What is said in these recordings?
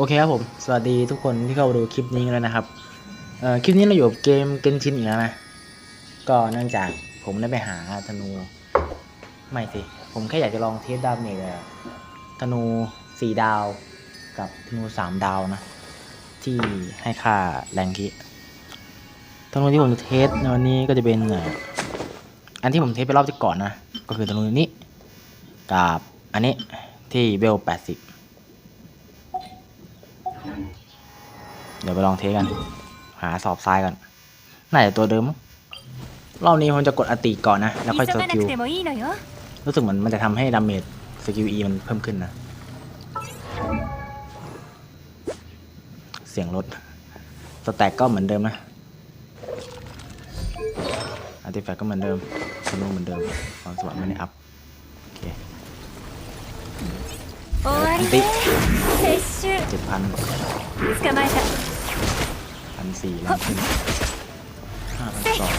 โอเคครับผม สวัสดีทุกคนที่เข้ามาดูคลิปนี้กันเลยนะครับ เอ่อ คลิปนี้เราอยู่กับเกมเกนชินอีกแล้วนะ ก็เนื่องจากผมได้ไปหาธนู ไม่สิ ผมแค่อยากจะลองเทสดาเมจธนูสี่ดาวกับธนูสามดาวนะ ที่ให้ค่าแรงคิธนูที่ผมจะเทสในวันนี้ก็จะเป็น อันที่ผมเทสไปรอบที่ก่อนนะ ก็คือธนูนี้ กับอันนี้ที่เวลแปดสิบ เดี๋ยวไปลองเทสกัน หาสอบทรายก่อน น่าจะตัวเดิมมั้งรอบนี้ผมจะกดอติก่อนนะ แล้วค่อยส 急がな กิล くてもいいのよ รู้สึกเหมือนมันจะทำให้ดาเมจสกิล E มันเพิ่มขึ้นนะ เสียงรถ สแต็กก็เหมือนเดิมนะอาร์ติแฟกก็เหมือนเดิมธนูเหมือนเดิมความสว่างไม่ได้อัพ โอเค 終わりね撤収 เจ็ดพัน 捕まえた พันสี่ล้านขึ้นห้าพันสอง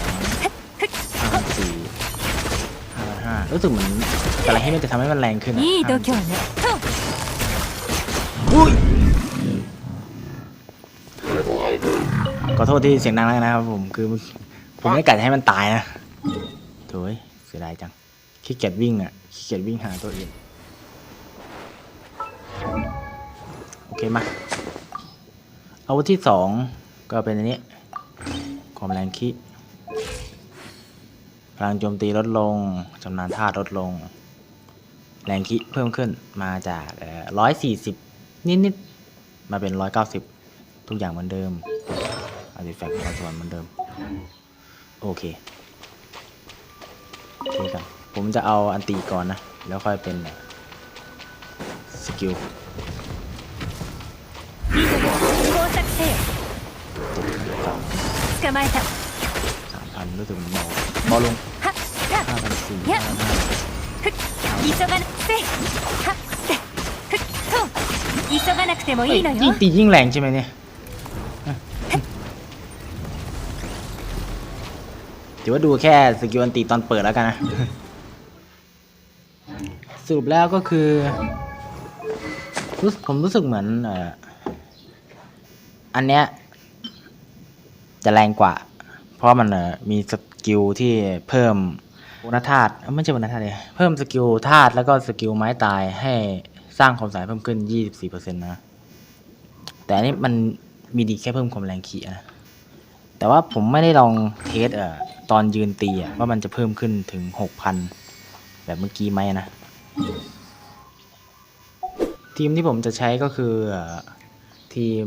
ห้าพันสี่ห้าพันห้ารู้สึกเหมือนแต่ละที่มันจะทำให้มันแรงขึ้นนี่ตัวเขียวเนี่ยอุ้ยขอโทษที่เสียงดังแล้วนะครับผมคือผมไม่กัดให้มันตายนะโถยเสียดายจังขี้เกียจวิ่งอะขี้เกียจวิ่งหาตัวเองโอเคมาเอาที่สอง ก็เป็นอันนี้ ความแรงคิพลังโจมตีลดลงจำนวนธาตุลดลง แรงคิเพิ่มขึ้นมาจากร้อยสี่สิบนิดๆ มาเป็นร้อยเก้าสิบทุกอย่างเหมือนเดิมอาร์ติแฟกต์ความสวรรค์เหมือนเดิม โอเคโอเคกันผมจะเอาอันตีก่อนนะ แล้วค่อยเป็นสกิล 捕まえたสามพันรู้สึกมันเบางはห้าพันสี่ห้าพันห้าふっ急がなくてはっふっと急がなくてもいいのよยิ่งตียิ่งแรงใช่ไหมเนี่ยถือว่าดูแค่สกิลอันตีตอนเปิดแล้วกันนะ สรุปแล้วก็คือรู้ผมรู้สึกเหมือนอันเนี้ย จะแรงกว่า เพราะมันมีสกิลที่เพิ่มโบนัสธาตุไม่ใช่โบนัสธาตุเลยเพิ่มสกิลธาตุแล้วก็สกิลไม้ตายให้สร้างความสายเพิ่มขึ้น 24%นะ แต่อันนี้มันมีดีแค่เพิ่มความแรงขี่นะ แต่ว่าผมไม่ได้ลองเทสเอ่อตอนยืนตีอะว่ามันจะเพิ่มขึ้นถึง 6,000 แบบเมื่อกี้ไหมนะ ทีมที่ผมจะใช้ก็คือเออทีม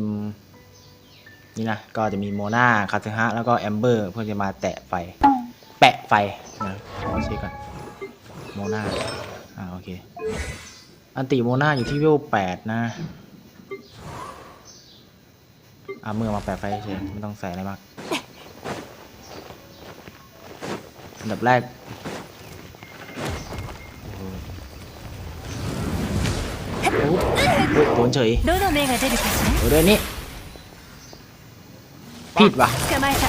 นี่นะก็จะมีโมนาคาซึฮะแล้วก็แอมเบอร์เพื่อจะมาแตะไฟ แปะไฟนะขอเช็คก่อนโมนาอ่าโอเค อันติโมนาอยู่ที่เวลแปดนะอ่าเมื่อมาแปะไฟเฉยไม่ต้องใส่อะไรมากอันดับแรกโอ้โหโดนเฉยโดนนี่ ผิดว่ะ ら捕まえた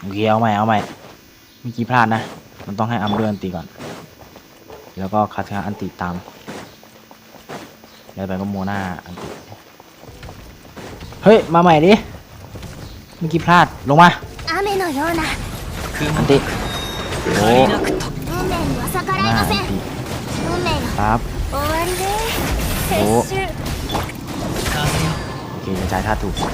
โอเคเอาใหม่เอาใหม่เมื่อกี้พลาดนะ มันต้องให้อัมเบอร์อันตีก่อน แล้วก็คาทาอันตีตาม แล้วไปก็โมนาอันตีเฮ้ย มาใหม่ดิ เมื่อกี้พลาด ลงมา 雨のような อันติโอ้ 運命には逆 ห らえ น้า ま อัน せん ติ 運命が ครับ 終わりね撤収 โอ เกมใช้ท่าถูกครับ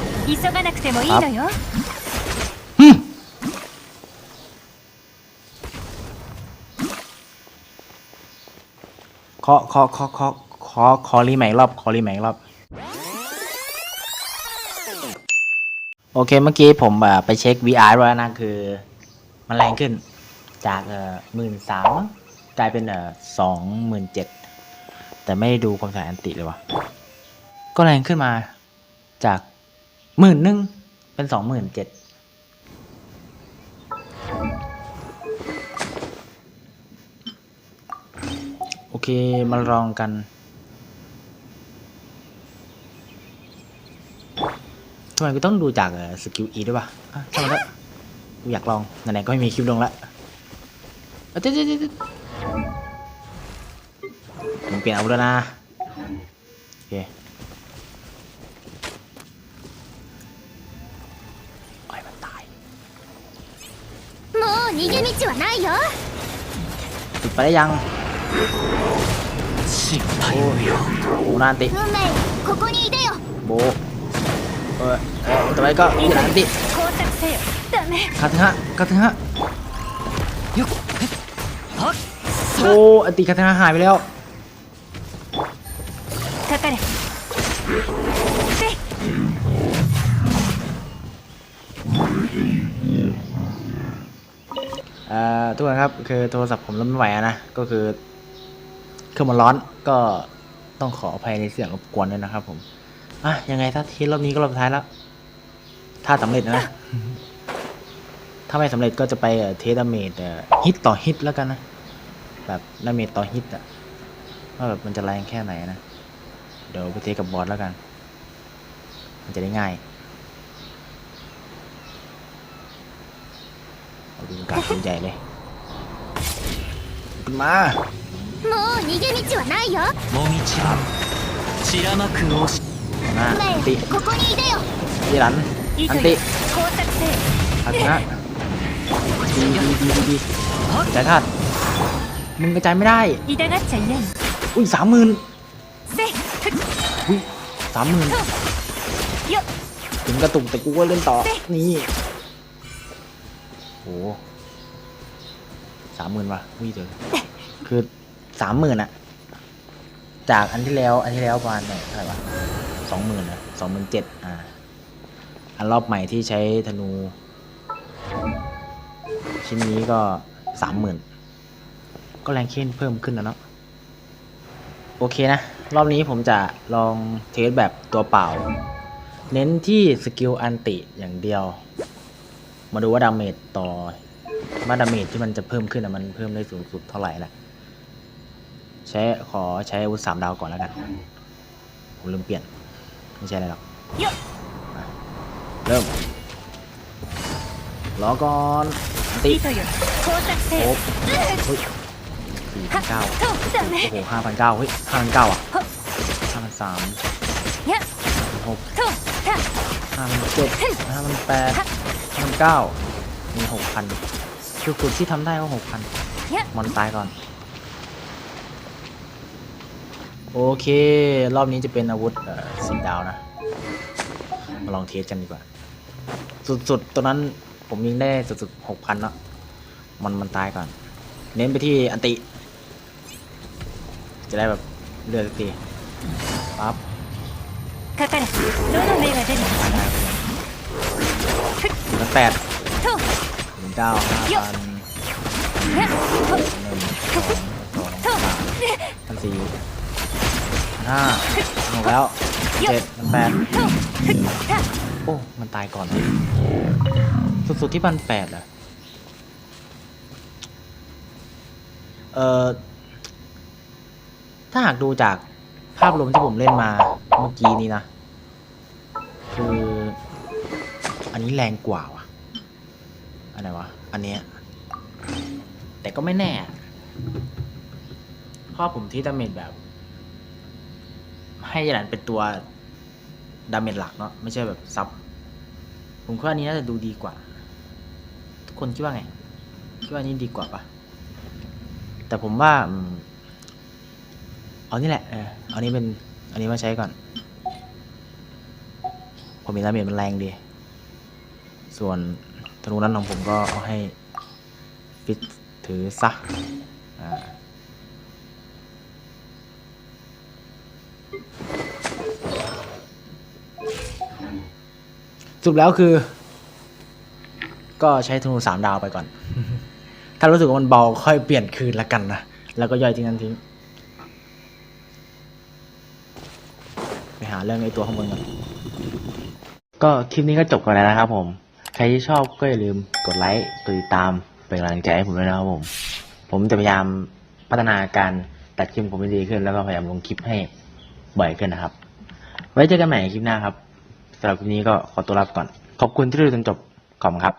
ขอขอขอขอขอขอรีแมกรอบขอรีแมกรอบ โอเคเมื่อกี้ผมไปเช็ค VR แล้วนะคือ มันแรงขึ้นจากเออหมื่นสามกลายเป็นเออสองหมื่นเจ็ดแต่ไม่ด้ดูความสายอันติเลยวะก็แรงขึ้นมา จากหมื่นหนึ่งเป็นสองหมื่นเจ็ดโอเค มาลองกันทำไมกูต้องดูจากสกิล E ด้วยวะอะช่างมันเถอะกูอยากลอง ไหนๆก็ไม่มีคลิปลงละเจ๊เจ๊เจ๊เจ๊ผมเปลี่ยนอาวุธแล้วนะ โอเค 逃げ道はないよ ติดไปได้ยัง 失敗無用 โอ้นานติ 運命ここにいでよ โบเออเออต่อไปก็ยีรานติ 工作せよダメ คาถึงฮะคาถึงฮะ よっえっはっ โอ้อันติคาถึงฮะหายไปแล้ว かかれ ทุกคนครับคือโทรศัพท์ผมริ่มไม่ไหวะนะก็คือเครื่องมันร้อนก็ต้องขออภัยในเสียงรบกวนด้วยนะครับ ผมอะยังไงถ้าเทสรอบนี้ก็รอบท้ายแล้ว ถ้าสำเร็จนะ ถ้าไม่สำเร็จก็จะไปเทสดาเมจเอ่อฮิตต่อฮิตแล้วกันนะแบบดาเมจต่อฮิตอะว่าแบบมันจะแรงแค่ไหนนะ เดี๋ยวไปเทสกับบอสแล้วกัน มันจะได้ง่าย เอาดูการเป็นใหญ่เลยขึ้นมา もう逃げ道はないよもみちは散らまく押し หน้า 運 อันติ 命ここにいでよ ยีรัน い อัน と ติ よ工作せよ อันตินะดีดีดีดีดีใจธาตุมึงกระจายไม่ได้ 痛がっちゃいない อุ้ยสามหมื่น せいふっ อุ้ยสามหมื่น とよっ ถึงกระตุกแต่กูก็เล่นต่อ นี่โ หสามหมื่นว่ะอุ้ยเดี๋ยวคือสามหมื่นอะจากอันที่แล้ว อันที่แล้วประมาณเนี่ยเท่าไหร่วะสองหมื่นอะสองหมื่นเจ็ดอ่า อันรอบใหม่ที่ใช้ธนู ชิ้นนี้ก็สามหมื่นก็แรงขึ้นเพิ่มขึ้นนะเนาะโอเคนะ รอบนี้ผมจะลองเทสแบบตัวเปล่า เน้นที่สกิลอันติอย่างเดียว มาดูว่าดาเมจต่อว่าดาเมจที่มันจะเพิ่มขึ้นอะมันเพิ่มได้สูงสุดเท่าไหร่แหละใช้ขอใช้อุธสามดาวก่อนแล้วกัน ผมลืมเปลี่ยน ไม่ใช่อะไรหรอกเริ่มรอก่อนติโอ้โหสี่พันเก้าโอ้โหห้าพันเก้าเฮ้ยห้าพันเก้าอะห้าพันสามหก ห้าพันเจ็ดห้าพันแปดห้าพันเก้ามีหกพันคือสุดที่ทำได้ก็หกพัน や มอนตายก่อน โอเค รอบนี้จะเป็นอาวุธเอ่อสีดาวนะ มาลองเทสกันดีกว่า สุดๆตัวนั้นผมยิงได้สุดๆหกพันแล้วมันมันตายก่อน เน้นไปที่อันติ จะได้แบบเลือดสักทีปั๊บ かかれどの目が出るหนึ่ง แปดหนึ่งเก้าห้าพันหนึ่งสองสามพันสี่ห้าหกแล้วเจ็ดแปดโอ้ มันตายก่อนสุดๆที่พันแปดเหรอเอ่อ ถ้าหากดูจากภาพรวมที่ผมเล่นมาเมื่อกี้นี้นะ คือ อันนี้แรงกว่า ว่ะอันไหนวะ อันเนี้ย แต่ก็ไม่แน่เพราะผมที่ดาเมจแบบ ให้ยาลันเป็นตัวดาเมจหลักเนาะไม่ใช่แบบซับ ผมคิดว่านี้น่าจะดูดีกว่า ทุกคนคิดว่าไง คิดว่านี้ดีกว่าปะแต่ผมว่าอืมเอานี่แหละ เออเอานี้เป็น อันนี้มาใช้ก่อน ผมมีดาเมจมันแรงดี ส่วน นูนั้นของผมก็เอาให้ฟิตถือซะอ่าสรุปแล้วคือ ก็ใช้ธนูสามดาวไปก่อน ถ้ารู้สึกว่ามันเบาค่อยเปลี่ยนคืนละกันนะ แล้วก็ย่อยทิ้งนั้นทิ้งไปหาเรื่องไอ้ตัวข้างบนก่อนก็คลิปนี้ก็จบกันแล้วนะครับผม ใครที่ชอบก็อย่าลืมกดไลค์กดติดตามเป็นกำลังใจให้ผมด้วยนะครับผม ผมจะพยายามพัฒนาการตัดคลิปผมให้ดีขึ้น แล้วก็พยายามลงคลิปให้บ่อยขึ้นนะครับ ไว้เจอกันใหม่คลิปหน้าครับสำหรับคลิปนี้ก็ขอตัวลาไปก่อน ขอบคุณที่ดูจนจบขอบคุณครับ